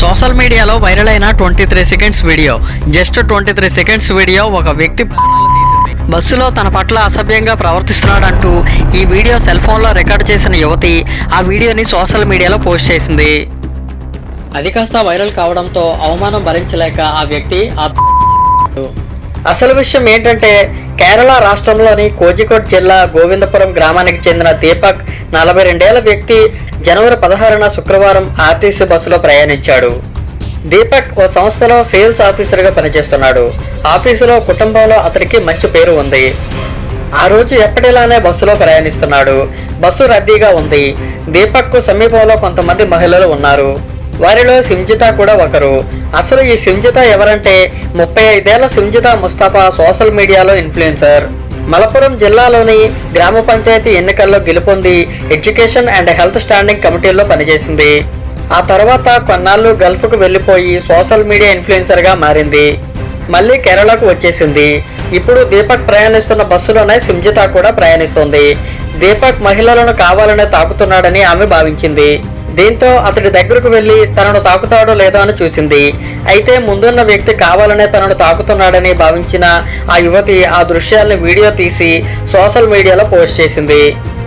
Social మీడియాలో viral అయిన twenty three seconds video. Just twenty three seconds video ఒక వ్యక్తి బస్సులో తన పట్ల అసభ్యంగా ప్రవర్తిస్తున్నాడంటూ ఈ వీడియో సెల్ ఫోన్లో రికార్డ్ చేసిన యువతి ఆ వీడియోని సోషల్ మీడియాలో పోస్ట్ చేసింది. అది కాస్త వైరల్ కావడంతో అవమానం భరించలేక ఆ వ్యక్తి అసలు విషయం ఏంటంటే కేరళ రాష్ట్రంలోని కోజికోడ్ జిల్లా గోవిందపురం గ్రామానికి చెందిన దీపక్ నలభై రెండేళ్ళ వ్యక్తి జనవరి పదహారున శుక్రవారం ఆర్టీసీ బస్సులో ప్రయాణించాడు. దీపక్ ఓ సంస్థలో సేల్స్ ఆఫీసర్గా పనిచేస్తున్నాడు. ఆఫీసులో కుటుంబంలో అతనికి మంచి పేరు ఉంది. ఆ రోజు ఎప్పటిలానే బస్సులో ప్రయాణిస్తున్నాడు. బస్సు రద్దీగా ఉంది. దీపక్కు సమీపంలో కొంతమంది మహిళలు ఉన్నారు. వారిలో సింజిత కూడా ఒకరు. అసలు ఈ సింజిత ఎవరంటే ముప్పై ఐదేళ్ళ సింజిత ముస్తాఫా సోషల్ మీడియాలో ఇన్ఫ్లుయెన్సర్. మలపురం జిల్లాలోని గ్రామ పంచాయతీ ఎన్నికల్లో గెలుపొంది ఎడ్యుకేషన్ అండ్ హెల్త్ స్టాండింగ్ కమిటీల్లో పనిచేసింది. ఆ తర్వాత కొన్నాళ్ళు గల్ఫ్కు వెళ్ళిపోయి సోషల్ మీడియా ఇన్ఫ్లుయెన్సర్గా మారింది. మళ్ళీ కేరళకు వచ్చేసింది. ఇప్పుడు దీపక్ ప్రయాణిస్తున్న బస్సులోనే సింజిత కూడా ప్రయాణిస్తోంది. దీపక్ మహిళలను కావాలనే తాకుతున్నాడని ఆమె భావించింది. దీంతో అతడి దగ్గరకు వెళ్ళి తనను తాకుతాడో లేదో అని చూసింది. అయితే ముందున్న వ్యక్తి కావాలనే తనను తాకుతున్నాడని భావించిన ఆ యువతి ఆ దృశ్యాలను వీడియో తీసి సోషల్ మీడియాలో పోస్ట్ చేసింది.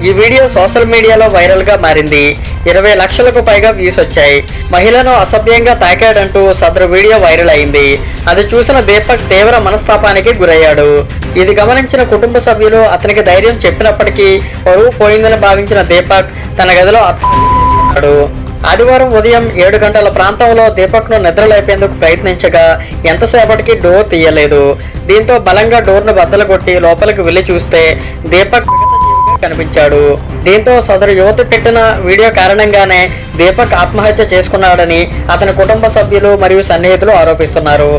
ఈ వీడియో సోషల్ మీడియాలో వైరల్గా మారింది. ఇరవై లక్షలకు పైగా వ్యూస్ వచ్చాయి. మహిళను అసభ్యంగా తాకాడంటూ సదరు వీడియో వైరల్ అయింది. అది చూసిన దీపక్ తీవ్ర మనస్తాపానికి గురయ్యాడు. ఇది గమనించిన కుటుంబ సభ్యులు అతనికి ధైర్యం చెప్పినప్పటికీ పరువు పోయిందని భావించిన దీపక్ తన గదిలో ఉన్నాడు ఆదివారం ఉదయం ఏడు గంటల ప్రాంతంలో దీపక్ను నిద్రలేపేందుకు ప్రయత్నించగా ఎంతసేపటికి డోర్ తీయలేదు. దీంతో బలంగా డోర్ను బద్దలు కొట్టి లోపలికి వెళ్ళి చూస్తే దీపక్ కనిపించాడు. దీంతో సదరు యువతి పెట్టిన వీడియో కారణంగానే దీపక్ ఆత్మహత్య చేసుకున్నాడని అతని కుటుంబ సభ్యులు మరియు సన్నిహితులు ఆరోపిస్తున్నారు.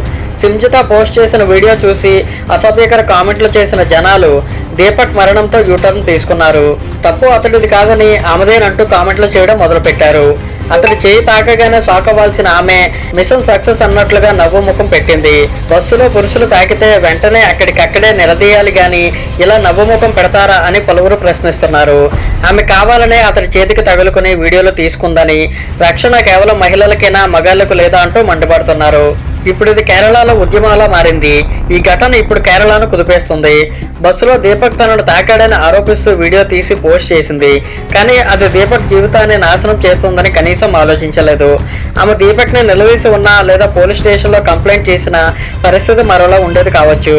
సింజిత పోస్ట్ చేసిన వీడియో చూసి అసభ్యకర కామెంట్లు చేసిన జనాలు దీపక్ మరణంతో యూటర్న్ తీసుకున్నారు. తప్పు అతడిది కాదని ఆమెదేనంటూ కామెంట్లు చేయడం మొదలుపెట్టారు. అతడి చేయి తాకగానే షాక్ అవ్వాల్సిన ఆమె మిషన్ సక్సెస్ అన్నట్లుగా నవ్వు ముఖం పెట్టింది. బస్సులో పురుషులు తాకితే వెంటనే అక్కడికక్కడే నిలదీయాలి గాని ఇలా నవ్వు ముఖం పెడతారా అని పలువురు ప్రశ్నిస్తున్నారు. ఆమె కావాలనే అతడి చేతికి తగులుకుని వీడియోలు తీసుకుందని రక్షణ కేవలం మహిళలకైనా మగాళ్ళకు లేదా అంటూ మండిపడుతున్నారు. ఇప్పుడు ఇది కేరళలో ఉద్యమాలా మారింది. ఈ ఘటన ఇప్పుడు కేరళను కుదిపేస్తుంది. బస్సులో దీపక్ తనను తాకాడని ఆరోపిస్తూ వీడియో తీసి పోస్ట్ చేసింది. కానీ అది దీపక్ జీవితాన్ని నాశనం చేస్తుందని కనీసం ఆలోచించలేదు. ఆమె దీపక్ని నిలవేసి ఉన్నా లేదా పోలీస్ స్టేషన్లో కంప్లైంట్ చేసిన పరిస్థితి మరోలా ఉండేది కావచ్చు.